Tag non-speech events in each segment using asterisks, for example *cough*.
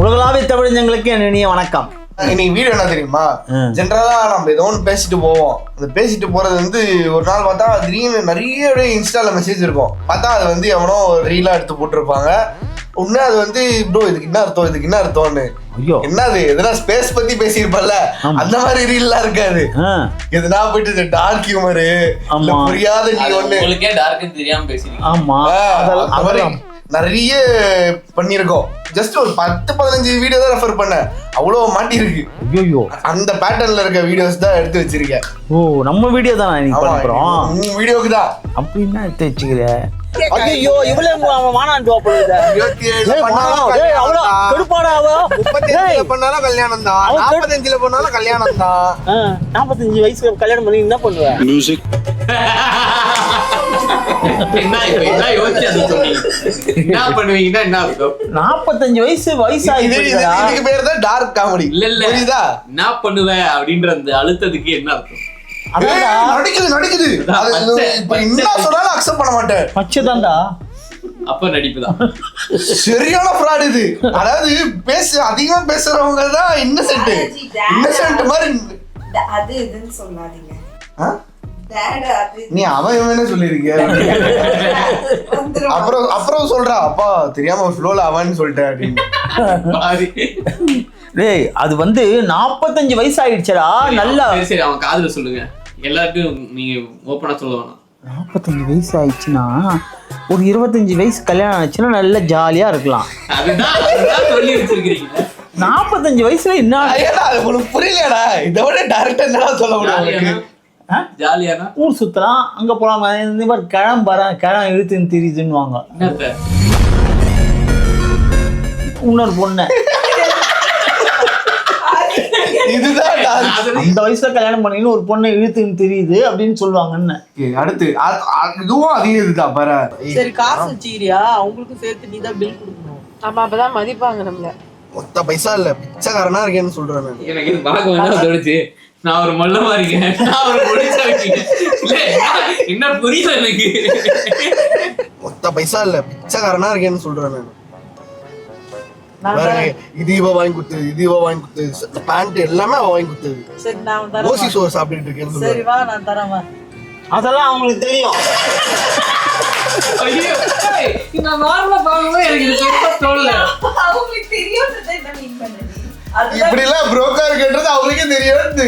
உலகளாவிய தமிழஞ்சங்களுக்கு என் இனிய வணக்கம். இன்னைக்கு வீடியோ என்ன தெரியுமா. ஜென்ரலா நம்ம ஏதோ ஒன்று பேசிட்டு போவோம். அந்த பேசிட்டு போறது வந்து ஒரு நாள் பார்த்தா திடீர்னு நிறைய இன்ஸ்டால மெசேஜ் இருக்கும். பார்த்தா அது வந்து எவனோ ரீலா எடுத்து போட்டிருப்பாங்க. உடனே அது வந்து ப்ரோ இதுக்கு என்ன அர்த்தம்? இதுக்கு என்ன அர்த்தம்னு? ஐயோ. என்னது? எதனா ஸ்பேஸ் பத்தி பேசியிருப்பல்ல. அந்த மாதிரி ரீல்லாம் இருக்காது. எதுனா போயிட்டு இந்த டார்க் ஹியூமரு. புரியாத நீ ஒண்ணு. உங்களுக்கே டார்க்குன்னு தெரியாம பேசுறீங்க ஆமா. அதெல்லாம் நிறைய பண்ணியிருக்கோம். ஜஸ்ட் ஒரு பத்து பதினஞ்சு வீடியோ தான் ரெஃபர் பண்ணேன். அவ்வளோ மாட்டியிருக்கு. ஐயோ அந்த பேட்டர்ன்ல இருக்க வீடியோஸ் தான் எடுத்து வச்சிருக்கேன். ஓ நம்ம வீடியோ தானே நீங்க பண்ண போறோம் உன் வீடியோக்கு தான். அப்படின்னா எடுத்து வச்சுக்கிற? ஐயோ இவ்வளவு அவன் பண்ணாலும் வானம், டேய், அவ்வளவு கல்யாணம் தான். கடுப்பாடா அவ. முப்பத்தஞ்சுல டேய், பண்ணாலும் கல்யாணம் தான். நாற்பத்தஞ்சுல பண்ணாலும் கல்யாணம் தான். நாற்பத்தஞ்சு வயசுல கல்யாணம் பண்ணி என்ன பண்ணுவ? என்ன இப்ப என்ன யோசிச்சு அதை சொன்னீங்க என்ன பண்ணுவீங்கன்னா என்ன அர்த்தம்? நாற்பத்தஞ்சு வயசு வயசாகி இது இது- போயிடுச்சுடா. இதுக்கு பேர் தான் டார்க் காமெடி இல்ல இல்ல. புரியுதா? என்ன பண்ணுவ அப்படின்ற அந்த அழுத்தத்துக்கு என்ன அர்த்தம்? நடிக்குது நடிக்குது. இப்ப என்ன சொன்னாலும் அக்செப்ட் பண்ண மாட்டேன். பச்சை அப்ப நடிப்புதான். சரியான ஃப்ராட் இது. அதாவது பேச அதிகமா பேசுறவங்க தான் இன்னசென்ட் இன்னசென்ட் மாதிரி. அது இதுன்னு சொல்லாதீங்க. நீ அவன் இவனே சொல்லியிருக்கிய வந்துரும். அப்புறம் அப்புறம் சொல்றா அப்பா தெரியாம ஃப்ளோல அவன்னு சொல்லிட்டேன் அப்படின்னு. டேய் அது வந்து நாற்பத்தஞ்சு வயசு ஆயிடுச்சுடா. நல்லா. சரி சரி அவன் காதுல சொல்லுங்க. எல்லாருக்கும் நீங்க ஓப்பனா சொல்ல வேணாம். நாற்பத்தஞ்சு வயசு ஆயிடுச்சுன்னா ஒரு இருபத்தஞ்சு வயசு கல்யாணம் ஆச்சுன்னா நல்லா ஜாலியா இருக்கலாம். அதுதான் அதுதான் சொல்லி வச்சிருக்கீங்க நாற்பத்தஞ்சு வயசுல என்ன உனக்கு புரியலடா இதை விட டேரக்டா என்னடா சொல்ல முடியும் ஜாலியானா ஊர் சுத்தலாம் அங்க போலாம் இந்த மாதிரி கிழம் வரேன் கிழம் இழுத்துன்னு தெரியுதுன்னுவாங்க என்னத்த? இன்னொரு பொண்ணு. இதுதான். *laughs* அந்த வயசுல கல்யாணம் பண்ணின்னு ஒரு பொண்ணை இழுத்துன்னு தெரியுது அப்படின்னு சொல்லுவாங்கன்னு. அடுத்து அ- அ- இதுவும் அதே இதுதான் பாரு. சரி காசு வச்சுக்கிறியா? அவங்களுக்கும் சேர்த்து நீ தான் பில் கொடுக்கணும். ஆமா அப்பதான் மதிப்பாங்க நம்மள. மொத்த பைசா இல்ல பிச்சைக்காரனா இருக்கேன்னு சொல்றேன் நான். எனக்கு இது பார்க்க வேணாம் தோணுச்சு. நான் ஒரு மல்லமா இருக்கேன். நான் ஒரு முடிச்சா என்ன- புரியல எனக்கு? மொத்த பைசா இல்ல பிச்சைக்காரனா இருக்கேன்னு சொல்றேன் நான். இது இவ வாங்கி கொடுத்தது இது இவ வாங்கி கொடுத்தது பேண்ட் எல்லாமே அவ வாங்கி கொடுத்தது. சரி நான் ரோசி தரேன் சோறு சாப்பிட்டுட்டு இருக்கேன்னு சரி வா நான் தரேன் அதெல்லாம் அவங்களுக்கு தெரியும். ஐயோ நான் நார்மலா பார்க்கும்போது எனக்கு இது பெருசா தோணல அவங்களுக்கு தெரியும்ன்றதை என்ன மீன் பண்ணுது இப்படி எல்லாம் புரோக்கர் கேட்டது அவங்களுக்கே தெரியாது.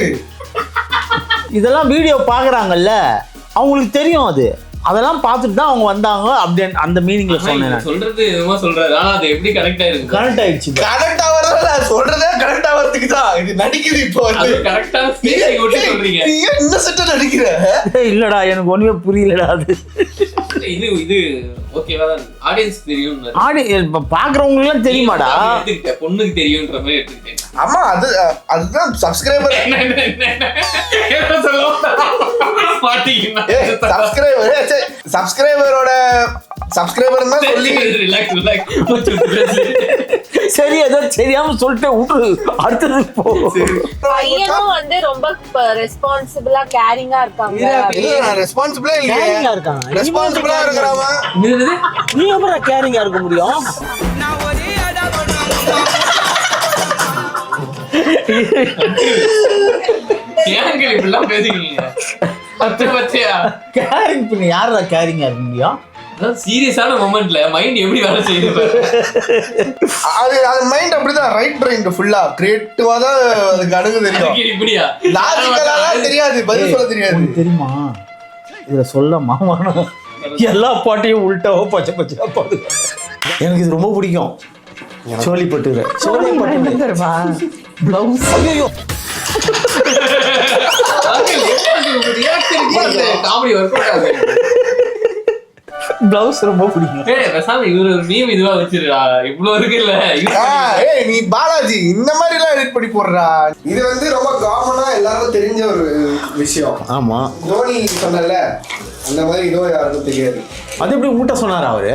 இதெல்லாம் வீடியோ பாக்குறாங்கல்ல அவங்களுக்கு தெரியும் அது. அதெல்லாம் பார்த்துட்டு தான் அவங்க வந்தாங்க அப்படின்னு அந்த மீனிங்ல சொன்னேன் சொல்றது என்னமோ சொல்றாரு. ஆனா அது எப்படி கரெக்ட் ஆயிருக்கு கரெக்ட் ஆயிடுச்சு. கரெக்ட் ஆவறதுல சொல்றதே கரெக்ட் ஆவறதுக்கு தான். இது நடிக்குது இப்போ அது ஸ்பேஸ் விட்டு சொல்றீங்க. நீ இன்னசென்ட்டா நடிக்கிற? இல்லடா எனக்கு ஒண்ணுமே புரியலடா அது. இது இது ஓகேவா தான் ஆடியன்ஸ் தெரியும் இப்ப தெரியுமாடா? எடுத்துக்கிட்டேன். பொண்ணுக்கு தெரியும்ன்ற மாதிரி எடுத்துக்கிட்டேன். ஆமா அது அதுதான் சப்ஸ்கிரைபர் சப்ஸ்கிரைபர் சப்ஸ்கிரைபரோட சப்ஸ்கிரைபர் தான் சொல்லி சரி ஏதோ தெரியாம சொல்லிட்டு விட்டுரு அடுத்தது போ. பையனும் வந்து ரொம்ப ரெஸ்பான்சிபிளா கேரிங்கா இருக்காங்க. ரெஸ்பான்சிபிளா கேரிங்கா இருக்காங்க. இருக்கிறவன் நீ அப்புறம் கேரிங்கா இருக்க முடியும்? ஏங்க இப்படிலாம் பேசுறீங்க பத்து பச்சையா கேரிங் பண்ணி யாரா கேரிங்கா இருக்க முடியும்? சீரியஸான மொமெண்ட்ல மைண்ட் எப்படி வேலை செய்யுது. அது அது மைண்ட் அப்படிதான் ரைட் பிரெயின் ஃபுல்லா கிரியேட்டிவா தான் அதுக்கு அணுகு தெரியும். இப்படியா? லாஜிக்கலாலாம் தெரியாது பதில் சொல்ல தெரியாது. தெரியுமா? இதுல சொல்ல மாமானும் எல்லா பாட்டையும் உள்டாவோ பச்சை பச்சையா பாடு எனக்கு இது ரொம்ப பிடிக்கும். சோழி பட்டுற சோழி பட்டுற பிளவுஸ் ஐயோ பிளவுஸ் ரொம்ப பிடிக்கும். ஏய் பேசாம இவரு ஒரு மீம் இதுவா வச்சிருக்கா. இவ்வளவு இருக்குல்ல இது ஆ, ஏய் நீ பாலாஜி இந்த மாதிரி எல்லாம் எடிட் பண்ணி போடுறா. இது வந்து ரொம்ப காமனா எல்லாருக்கும் தெரிஞ்ச ஒரு விஷயம். ஆமா. தோனி சொன்னல அந்த மாதிரி இதோ யாருக்கும் தெரியாது. அது எப்படி உங்ககிட்ட சொன்னாரா அவரு?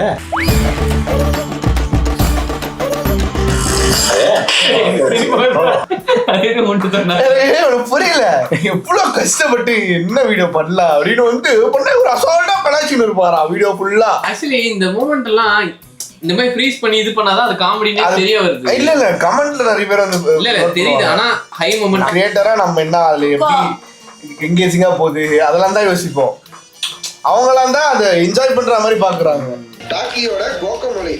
புரியல. எவ்வளவு கஷ்டப்பட்டு என்ன வீடியோ பண்ணலாம் அப்படின்னு வந்து பண்ண ஒரு அசால்ட்டா கலாச்சின்னு இருப்பாரா வீடியோ ஃபுல்லா ஆக்சுவலி இந்த மூமெண்ட் எல்லாம் இந்த மாதிரி ஃப்ரீஸ் பண்ணி இது பண்ணாதான் அது காமெடினே தெரிய வருது. இல்ல இல்ல கமெண்ட்ல நிறைய பேர் வந்து இல்ல இல்ல தெரியுது. ஆனா ஹை மூமெண்ட் கிரியேட்டரா நம்ம என்ன அதுல எப்படி எங்கேஜிங்கா போகுது அதெல்லாம் தான் யோசிப்போம். அவங்களாம் தான் அதை என்ஜாய் பண்ற மாதிரி பாக்குறாங்க. டாக்கியோட கோக்கமொழி.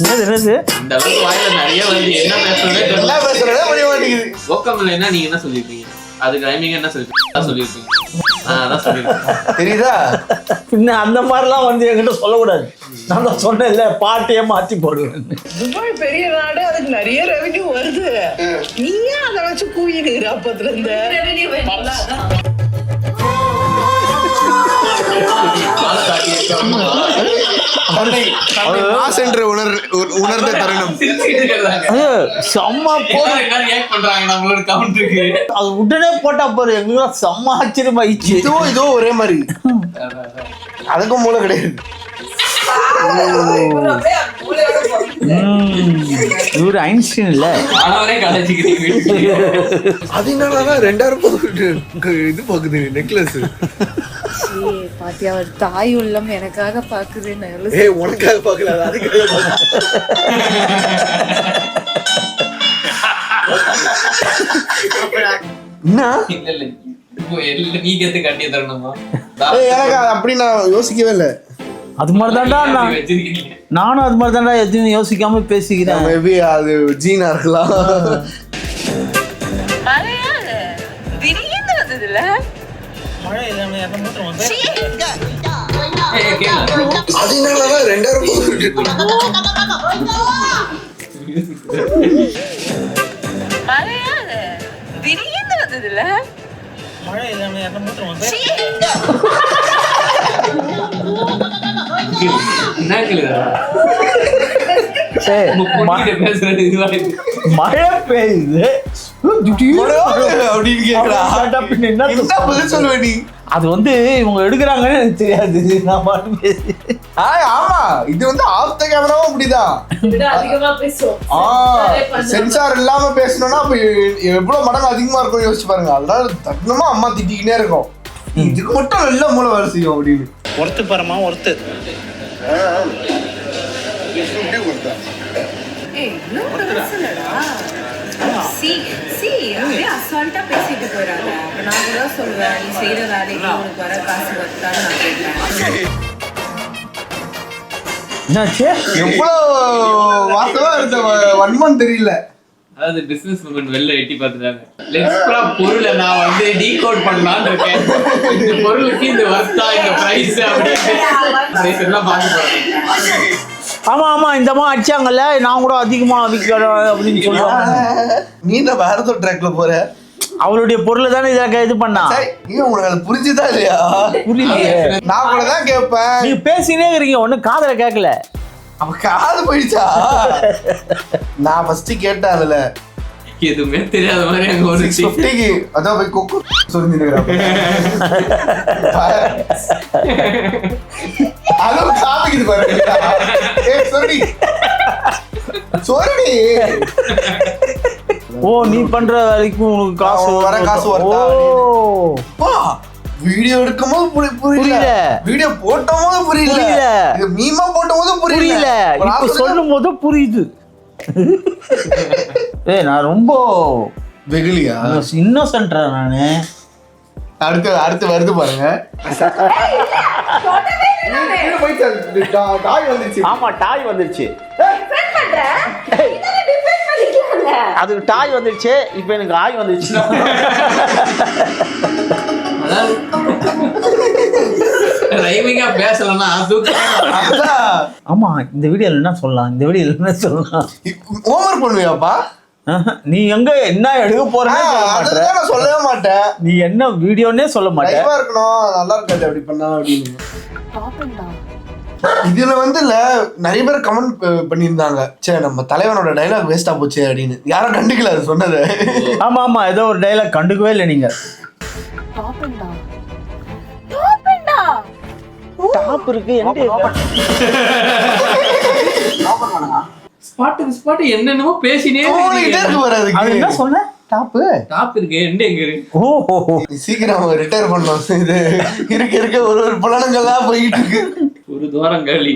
என்னது என்னது? இந்த அளவுக்கு வாயில நிறைய வருது. என்ன பேசுறதே என்ன தெரியல மாட்டேங்குது. ஓக்கம் என்ன நீங்க என்ன சொல்லிருப்பீங்க அதுக்கு ரைமிங் என்ன சொல்லிருப்பீங்க ஆ அதான் சொல்லிருப்பீங்க தெரியுதா? பின்ன அந்த மாதிரிலாம் வந்து என்கிட்ட சொல்லக்கூடாது. நான் தான் சொன்னேன்ல பாட்டையே மாற்றி போடுவேன். துபாய் பெரிய நாடு அதுக்கு நிறைய ரெவென்யூ வருது. நீ ஏன் அதை வச்சு கூயிடுகிற அப்பத்துல இருந்து? மாஸ் என்று உணர் உணர்ந்த தருணம். செம்ம அது உடனே போட்டா பாரு. எங்களுக்கு செம்ம ஆச்சரியமாயிடுச்சு. இதோ இதோ ஒரே மாதிரி. அதுக்கும் மூளை கிடையாது. இவரு ஐன்ஸ்டீன் இல்ல. அது என்னன்னா ரெண்டாயிரம் இது பாக்குது நெக்லஸ். பாத்தியா தாய் உள்ளம் எனக்காக பாக்குது ஏய் உனக்காக பாக்கல அது அதுக்காக. என்ன? நீ கத்து தரணுமா? எனக்கு அப்படி நான் யோசிக்கவே இல்லை. அது மாதிரி தான்டா நானும் அது மாதிரி தான்டா எதுவும் யோசிக்காம பேசிக்கிறேன். மேபி அது ஜீனா இருக்கலாம். மழையால திடீர்னு வந்ததுல. ஏய், கேளு. அது என்னன்னா ரெண்டாயிரம் அது வந்து இவங்க எடுக்கிறாங்கன்னு எனக்கு தெரியாது. நான் பாட்டு ஆமா. இது வந்து ஆஃப் த கேமராவும் அப்படிதான். சென்சார் இல்லாம பேசணும்னா அப்ப எவ்வளவு மடங்கு அதிகமா இருக்கும் யோசிச்சு பாருங்க. அதனால தட்டணுமா அம்மா திட்டிக்கிட்டே இருக்கும். இதுக்கு மட்டும் நல்ல மூளை வேலை செய்யும் அப்படின்னு. ஒருத்து பரமா ஒருத்து. ஏய் இன்னும் பெருசுலடா சி சி அப்படியே அசால்ட்டா பேசிட்டு அப்ப நான் கூட சொல்லுவேன் நீ செய்யற வேலைக்கு உனக்கு வர காசு வருதான்னு நான் கேட்பேன் என்னாச்சு? எவ்வளவு வாசமா இருந்த வ- வன்மம் தெரியல. அதாவது பிசினஸ் உமன் வெளில எட்டி பார்த்துட்டாங்க. லெக்ஸ்ட்ரா பொருளை நான் வந்து டீகோட் பண்ணலாம்னு இருக்கேன். இந்த பொருளுக்கு இந்த வர்த்தா இந்த பிரைஸ் அப்படின்னு எல்லாம் பார்க்க போறேன் ஆமா ஆமா இந்த மாதிரி அடிச்சாங்கல்ல நான் கூட அதிகமா அதிகம் அப்படின்னு சொல்லுவாங்க நீ என்ன வேற ட்ராக்ல போற? அவளுடைய பொருளை தானே இதாக இது பண்ணா? நீ உனக்கு அது புரிஞ்சுதா இல்லையா? புரியலையே. நான் கூட தான் கேட்பேன். நீங்க பேசினே இருக்கீங்க ஒன்னும் காதுல கேட்கல. அவ காது போயிடுச்சா? நான் ஃபர்ஸ்ட் கேட்டேன் அதுல. எதுவுமே தெரியாத மாதிரி அங்க ஒரு ஃபிஃப்டிக்கு அதான் போய் கொக்கு சொல்லிருக்கிறேன் அதுவும் காமிக்குது பாருங்க சொல்லி சொல்லி ஓ நீ பண்ற வேலைக்கும் உனக்கு காசு வர காசு வருதா? ஓ. பா. வீடியோ எடுக்கும்போது புரி- புரியல. வீடியோ போட்டபோது புரியல. புரியல. இது மீமா போட்டபோது புரியல. இப்ப சொல்லும் போது புரியுது. *laughs* ஏய் நான் ரொம்ப வெகுலியா இன்னோசென்ட்ரா நானு. அடுத்து அடுத்து வருது பாருங்க. டாய் வந்துருச்சு ஆமா டாய் வந்துருச்சு. அதுக்கு டாய் வந்துருச்சு இப்போ எனக்கு ஆய் வந்துருச்சு. *laughs* ரைமிங்கா பேசலன்னா ஆமா இந்த வீடியோல என்ன சொல்லலாம்? இந்த வீடியோல என்ன சொல்லலாம்? ஹோம்ஒர்க் பண்ணுவியாப்பா? நீ எங்க என்ன எடுக்க போறேன்னு சொல்லவே மாட்டேன். நீ என்ன வீடியோன்னே சொல்ல மாட்டே. லைவா இருக்கணும். நல்லா இருக்காது அப்படி பண்ணா அப்படின்னு. பாப்பேன்டா இதுல வந்து இல்ல நிறைய பேர் கமெண்ட் பண்ணியிருந்தாங்க. சே நம்ம தலைவனோட டைலாக் வேஸ்டா போச்சு அப்படின்னு. யாரும் கண்டுக்கல அது சொன்னது. ஆமா ஆமா ஏதோ ஒரு டைலாக் கண்டுக்கவே இல்லை நீங்க. பாப்பேன்டா பாப்பேன்டா டாப் இருக்கு எங்க ஸ்பாட்டுக்கு ஸ்பாட் என்னென்னமோ பேசினே இருக்கு என்ன சொன்ன? டாப்பு டாப் இருக்கு எந்த எங்க இருக்கு. ஓ சீக்கிரம் ரிட்டையர் பண்ணோம் இது இருக்க இருக்க. ஒரு ஒரு புலனங்கள்லாம் போயிட்டு இருக்கு. ஒரு தூரம் காலி.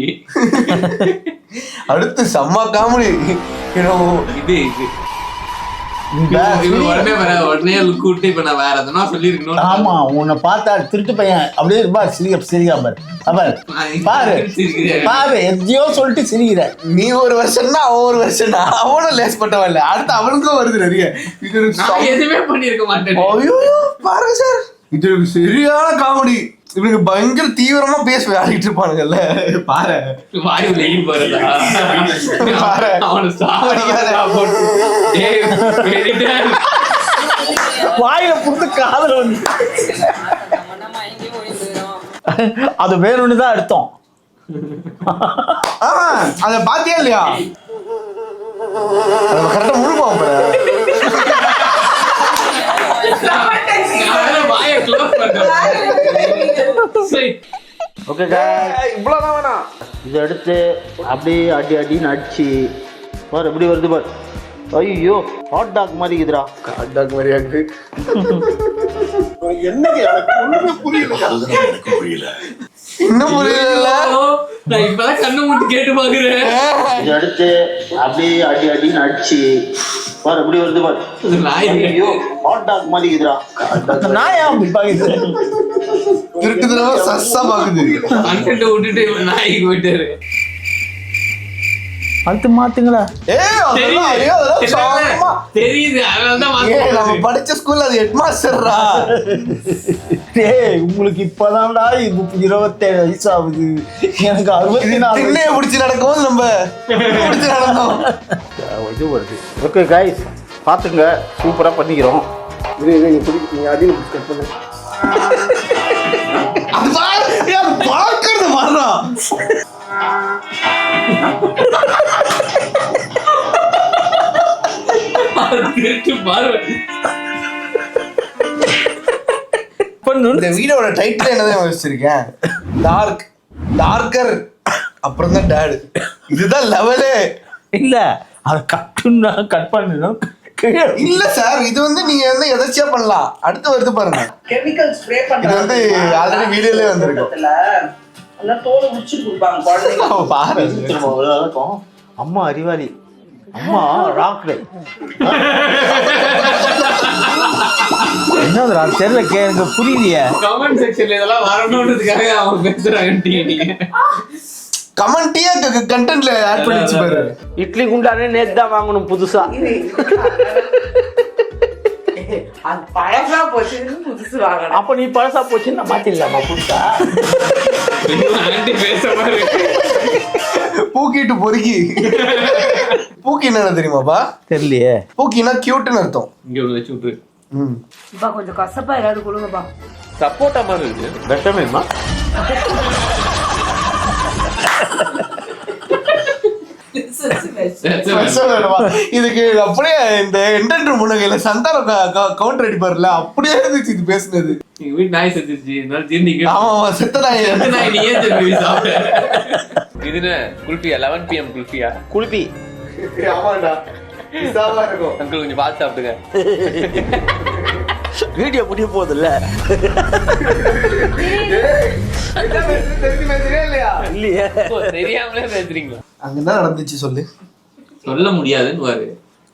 அடுத்து செம்ம காமெடி இது இது. ஆமா உன்னை பார்த்தா திருட்டு பையன். அப்படியே இருப்பா சிரிக்க சிரிக்கா பாரு. பாரு பாரு எதையோ சொல்லிட்டு சிரிக்கிற. நீ ஒரு வருஷம்னா அவன் ஒரு வருஷம்னா அவனும் லேஸ் இல்ல. அடுத்து அவனுக்கும் வருது நிறைய. இது எதுவுமே பண்ணிருக்க மாட்டேன். ஐயோ பாருங்க சார். இது சரியான காமெடி இவனுக்கு பயங்கர தீவிரமா பேச விளையாடிட்டு இருப்பானுங்கல்ல. பாரு. வாயு லெயின் போறதா பாரு. அவனை. வாயில புடுத்து காதல் வந்து. அது வேணும்னு தான் அர்த்தம். ஆமா அத பாத்தியா இல்லையா? கரெக்டா முழுப்பான் பாரு நான் வேற வாயை close பண்றேன். சரி. ஓகே இவ்வளவுதான் வேணாம் இதை எடுத்து அப்படியே அடி அடின்னு அடிச்சு பாரு எப்படி வருது பாரு. ஐயோ ஹாட் டாக் மாதிரி இருக்குதுடா. அட்டாக் மாதிரியா இருக்கு. என்னங்க எனக்கு ஒண்ணுமே புரியல. இன்னும் புரியல. நான் இப்பதான் கண்ணு மூட்டு கேட்டு பாக்குறேன் இதை எடுத்து அப்படியே அடி அடின்னு அடிச்சு பாரு எப்படி வருது பாரு. இது நாய். ஐயோ ஹாட் டாக் மாதிரி இருக்குதுடா. நான் ஏன் அப்படி பாக்குது. திருட்டு தடவை சஸ்ஸா பாக்குது கண்டென்ட் விட்டுட்டு நாய்க்கு போயிட்டாரு. அடுத்து மாத்துங்களா. தெரியுது நம்ம படிச்ச ஸ்கூல்ல அது ஹெட்மாஸ்டர்ரா டேய் உங்களுக்கு இப்பதான்டா இது இருபத்தேழு வயசு ஆகுது எனக்கு அறுபத்தி நாலு திண்ணைய பிடிச்சி நடக்கும்போது நம்ம பிடிச்சி நடந்தோம். இது வருது ஓகே கைஸ் பார்த்துங்க சூப்பராக பண்ணிக்கிறோம் அது பாரு, ஏய், அது பார்க்கறது பாருடா திருட்டு பாரு. இந்த வீடியோட டைட்டில் என்னதான் வச்சிருக்கேன் டார்க் டார்க்கர் அப்புறம் தான் டேடு இதுதான் லெவலே இல்ல அதை கட்டுன்னா கட் பண்ணணும் கீழே இல்ல சார் இது வந்து நீங்க வந்து எதாச்சியா பண்ணலாம். அடுத்து வருது பாருங்க. கெமிக்கல் ஸ்ப்ரே இது வந்து ஆல்ரெடி வீடியோலயே வந்திருக்கும் எல்லாம் தோலை உரிச்சு கொடுப்பாங்க குழந்தைங்க பாரு. திரும்ப ஒரு வழக்கம் அம்மா அறிவாளி. அம்மா ராக்ல என்னதுடா தெரியல கே எனக்கு புரியலையே. கமெண்ட் செக்ஷன்ல இதெல்லாம் வரணும்ன்றதுக்காக அவங்க பேசுறாங்க நீங்க கமெண்டியா கண்டென்ட்ல ஆட் பண்ணி வச்சு பாரு. இட்லி குண்டானே நேத்து தான் வாங்கணும் புதுசா. பழசா போச்சு புதுசு வாங்கணும். அப்ப நீ பழசா போச்சுன்னு நான் மாத்திடலாமா புதுசா? பூக்கிட்டு பொறுக்கி. பூக்கி என்ன தெரியுமாப்பா? தெரியலையே. பூக்கினா கியூட்னு அர்த்தம். இங்க வச்சு விட்டுரு. ம். இப்பா கொஞ்சம் கசப்பா ஏதாவது கொடுங்கப்பா. சப்போட்டா மாதிரி இருக்கு That's a First one வேணுமா? இதுக்கு அப்படியே இந்த என்டென்டர் முன்னகையில சந்தானம் கவுண்டர் அடிப்பார்ல அப்படியே இருந்துச்சு இது பேசுனது. எங்க வீட்டு நாய் செத்துச்சு என்னால ஜீர்ணிக்க ஆமா ஆமா செத்த நாய். செத்த நாய் நீ ஏன் திரும்பி சாப்பிட்ட? இது என்ன குல்ஃபியா லெவன் பிஎம் குல்ஃபியா? குளிப்பி ஆமாண்டா. இருக்கும். அங்கிள் கொஞ்சம் பார்த்து சாப்பிடுங்க வீடியோ முடிய போகுதுல்ல. இல்லையா. தெரியாமலே பேசுறீங்களா நடந்துச்சு சொல்லு. சொல்ல முடியாதுன்னு பாரு.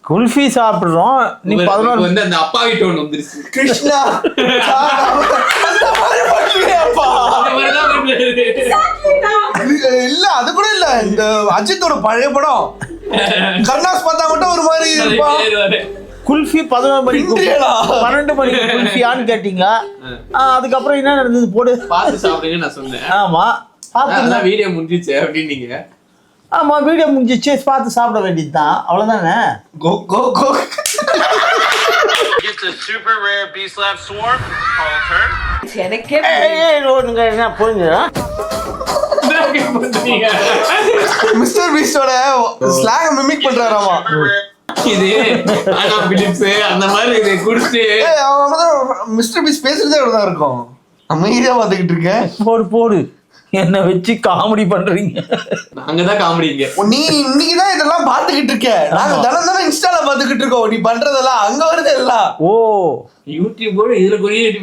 குல்ஃபி சாப்பிடுறோம். நீ பதினோரு வந்து அந்த அப்பா வீட்டு ஒண்ணு வந்துருச்சு. கிருஷ்ணா இல்ல அது கூட இல்ல. இந்த அஜித்தோட பழைய படம். கர்ணாஸ் பார்த்தா மட்டும் ஒரு மாதிரி இருப்பான். குல்ஃபி பதினோரு மணிக்கு. பன்னெண்டு மணிக்கு குல்ஃபியான்னு கேட்டீங்க ஆ, அதுக்கப்புறம் என்ன நடந்தது போடு. பார்த்து சாப்பிடுங்க நான் சொன்னேன். ஆமா. பார்த்து வீடியோ முடிஞ்சிச்சு அப்படின்னீங்க. ஆமா வீடியோ முடிஞ்சிச்சு. பார்த்து சாப்பிட வேண்டியதுதான். அவ்வளவுதானே? கோ கோ கோ. It's a super rare B slab swarm. Call turn. எனக்கே என்ன பண்ணீங்க. மிஸ்டர் பீஸ்டோட ஸ்லாங் மிமிக் பண்றாராமா? இது ஆனா பிலிப்ஸ் அந்த மாதிரி இதை வந்து மிஸ்டர் பீஸ் பேசுறதே அப்படிதான் இருக்கும். அமைதியா பாத்துக்கிட்டு இருக்கேன். போடு போடு. என்னை வச்சு காமெடி பண்றீங்க. நாங்க தான் காமெடிங்க நீ இன்னைக்கு தான் இதெல்லாம் பாத்துக்கிட்டு இருக்க. நாங்க தினம் தினம் இன்ஸ்டால பாத்துக்கிட்டு இருக்கோம். நீ பண்றதெல்லாம் அங்க வருது எல்லாம். ஓ. யூடியூபோட இதுல குறிய எட்டி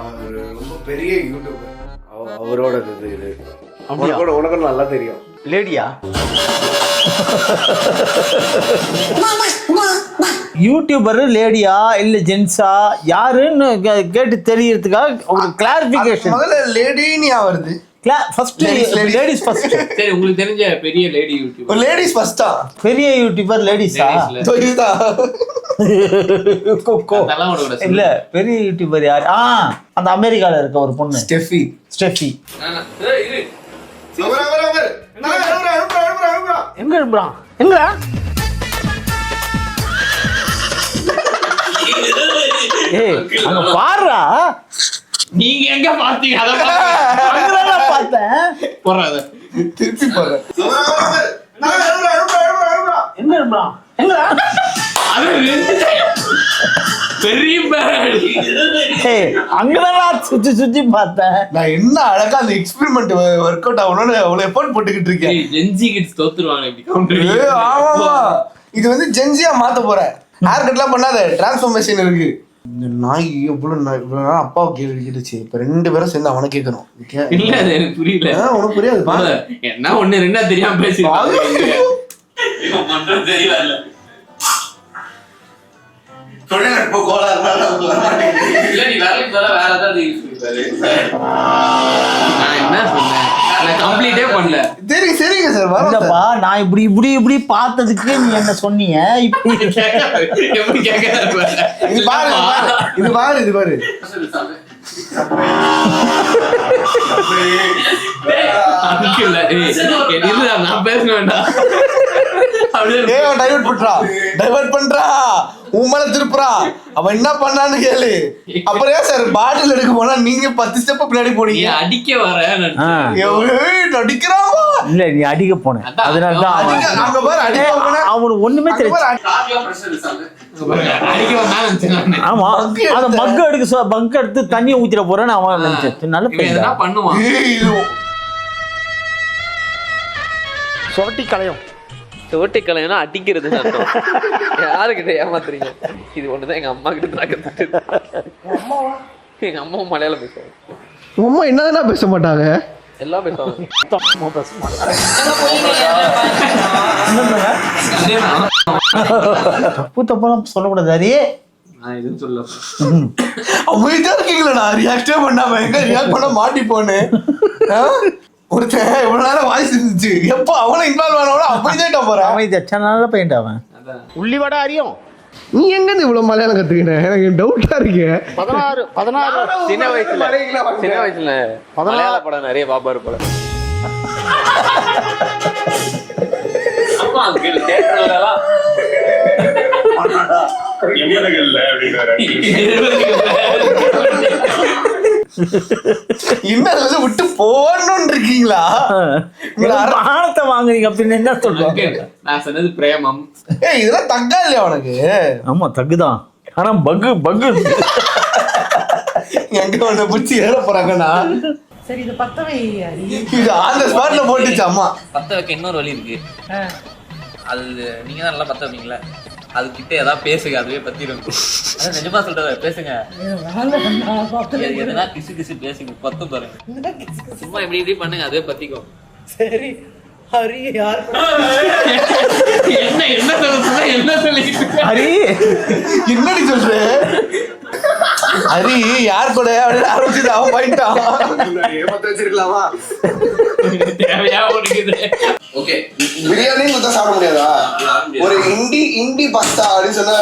அவர் ரொம்ப பெரிய யூடியூபர் அவரோட இது இது. உனக்கு உனக்கு நல்லா தெரியும். லேடியா? யூடியூபர் லேடியா இல்ல ஜென்ஸா யாருன்னு கே- கேட்டு தெரியறதுக்காக ஒரு கிளாரிபிகேஷன் முதல்ல லேடினியா வருது? ஃபர்ஸ்ட். லேடிஸ் ஃபர்ஸ்ட் சரி உங்களுக்கு தெரிஞ்ச பெரிய லேடி யூடியூப் ஒரு லேடிஸ் ஃபர்ஸ்டா பெரிய யூடியூபர் லேடிஸா இல்ல பெரிய யூடியூபர் யார்? ஆ அந்த அமெரிக்கால இருக்க ஒரு பொண்ணு. ஸ்டெஃபி. ஸ்டெஃபி. எங்க இருப்பான் எங்கடா ஏய் அங்க பாருடா. நீங்க எங்க பாத்தீங்க அத பார்த்தேன். போடுறேன். அதை. திருப்பி எங்க எங்கடா அது ரெண்டு பெரிய அங்கதான்டா சுத்தி சுத்தி பார்த்தேன். நான் என்ன அழகா அந்த எக்ஸ்பெரிமெண்ட் ஒர்க் அவுட் ஆகணும்னு அவ்வளவு எஃபோர்ட் போட்டுக்கிட்டு இருக்கேன். கிட்ஸ் தோத்துருவாங்க கவுண்டர் ஆமாமா. இது வந்து ஜென்சியா மாத்த போறேன் ஹேர் கட்லாம் பண்ணாத டிரான்ஸ்ஃபர்மேஷன் இருக்கு. இந்த நாய் எவ்வளவு நாய் இவ்வளவு நாள் அப்பாவை கேள்வி கேட்டுச்சு இப்ப ரெண்டு பேரும் சேர்ந்து அவனை கேட்கணும். இல்ல அது எனக்கு புரியல. உனக்கு புரியாது. பாரு. என்ன ஒண்ணு ரெண்டா தெரியாம *laughs* தெரியல. தொழில்நுட்ப கோளாறுனால அவங்க வர மாட்டேங்குது. இல்ல நீ வேலைக்கு போல வேற ஏதாவது யூஸ் பண்ணிப்பாரு நான் என்ன சொன்னேன்? நான் கம்ப்ளீட்டே பண்ணல. சரி சரிங்க சார். இல்லப்பா நான் இப்படி இப்படி இப்படி பார்த்ததுக்கு நீ என்ன சொன்னீங்க? இப்படி இது பாரு இது பாரு. இது பாரு இது பாரு. இல்ல. இல்ல நான் பேச வேண்டாம். டைவர்ட் பண்றா டைவர்ட் பண்றா உன் மேல திருப்புறா. அவன் என்ன பண்ணான்னு கேளு. அப்புறம் ஏன் சார் பாட்டில் எடுக்க போனா நீங்க பத்து ஸ்டெப் பின்னாடி போனீங்க. அடிக்க வர நடிக்கிறான் இல்ல நீ அடிக்க போன. அதான், அதனால தான் அங்க பாரு அடிக்க போனா- அவனுக்கு ஒண்ணுமே நானு. ஆமா. எடுத்த- மக்கு எடுக்க சொ மக்கு எடுத்து தண்ணியை ஊத்திட போறேன்னு அவன் நினைச்சேன். நல்ல பண்ணுவான். சொரட்டி கலையும் சோட்டைக்கலைனா அடிக்கிறது அர்த்தம். யாருக்கிட்ட ஏமாத்துறீங்க? இது ஒண்ணுதான் எங்க அம்மா கிட்ட நான் கத்துக்கிட்டது. எங்க அம்மாவும் மலையாளம் பேசுவாங்க. அம்மா என்னதான் பேச மாட்டாங்க? எல்லாம் பேசுவாங்க. தப்பு தப்பெல்லாம் சொல்லக்கூடாது அரே நான் எதுவும் சொல்ல அமைதியா இருக்கீங்களா ரியாக்டே பண்ணாம எங்க ரியாக்ட் பண்ண மாட்டி போனு ஒருத்தன் இவ்வளவு நேரம் வாய்ஸ் இருந்துச்சு எப்போ அவனை இன்வால்வ் ஆனவன அமைதியாட்ட போறேன். அவன் இது எச்ச நல்ல பையன்டா அவன் அதான். உள்ளிவடை அறியும் நீ எங்க இருந்து இவ்வளவு மலையாளம் கத்துக்கிட்ட? எனக்கு டவுட்டா இருக்கு. பதினாறு பதினாறு. சின்ன வயசுல சின்ன வயசுல மலையாள படம் நிறைய பாப்பாரு தேட்டர்லாம் *laughs* *laughs* இன்னும் விட்டு போடணும்னு இருக்கீங்களா பானத்தை வாங்குறீங்க அப்படின்னு என்ன சொல்லுவாங்க? நான் சொன்னது பிரேமம். ஏய் இதெல்லாம் தக்கா இல்லையா உனக்கு? ஆமா தகுதான் ஆனா பக்கு பக்கு. எங்க உன்னை பிடிச்சி ஏற போறாங்கண்ணா சரி இது பத்தவை. இது அந்த ஸ்பாட்ல போட்டுச்சு அம்மா. பத்த வைக்க இன்னொரு வழி இருக்கு. அது நீங்க தான் நல்லா பத்த வைப்பீங்களா அது கிட்ட ஏதாவது பேசுங்க அதுவே பத்திரும் அதான் நிஜமா சொல்றத பேசுங்க. எது- எதுனா கிசு கிசு பேசுங்க பத்து பாருங்க. சும்மா இப்படி இப்படி பண்ணுங்க அதுவே பத்திக்கும். சரி ஹரி யார் *laughs* என்ன என்ன சொல்ல என்ன சொல்லிட்டு ஹரி என்னடி சொல்ற? ஹரி யார் கூட? அப்படின்னு ஆரம்பிச்சது அவன் போயிட்டான் ஏமாத்த வச்சிருக்கலாமா தேவையா உனக்கு இது? ஓகே பிரியாணி மொத்தம் சாப்பிட முடியாதா? ஒரு இண்டி இண்டி பஸ்தா அப்படின்னு சொன்னா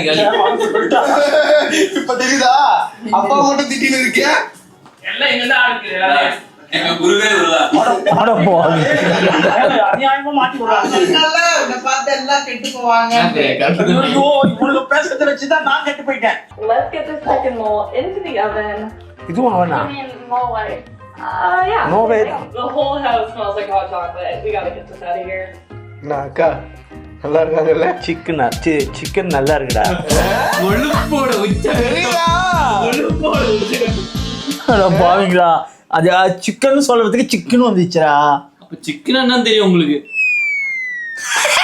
காலி இப்ப தெரியுதா? அப்பா மட்டும் திட்டின்னு இருக்கேன் எல்லாம் எங்கதான் இருக்கு? எங்க குருவே வருவா அட போவாங்க அநியாயமா மாட்டி விடுறாங்க பார்த்து எல்லாம் கெட்டு போவாங்க. ஐயோ இவங்க பேசுறத வச்சுதான் நான் கெட்டு போயிட்டேன். Let's get the second mold into the oven. இதுவும் அவனா I mean, more like, uh, yeah. No way. The whole house smells like hot chocolate. We gotta get this out of here. நான் அக்கா நல்லா இருக்காங்கல்ல? சிக்கன் சிக்கன் நல்லா இருக்குடா. *laughs* கொழுப்போட கொழுப்போட பாவீங்களா. அது சிக்கன் சொல்றதுக்கு சிக்கன் வந்துச்சுடா. அப்ப சிக்கன் என்ன தெரியும் உங்களுக்கு. *laughs*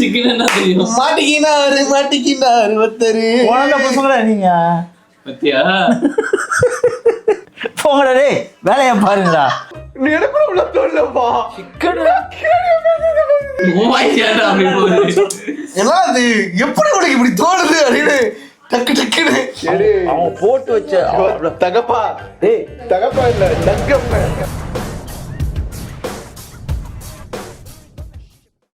சிக்கன் என்ன தெரியும். மாட்டிக்கினாரு மாட்டிக்கினாரு ஒருத்தரு. குழந்தை பசங்களா நீங்க? பத்தியா? போங்கடா டேய் வேலையை பாருங்கடா. நீ எனக்கு உள்ள அப்படி போகுது? ஏன்னா அது எப்படி உனக்கு இப்படி தோணுது அப்படின்னு டக்கு டக்குன்னு. அவன் போட்டு வச்ச தகப்பா. டேய். தகப்பா இல்ல தங்கப்பா.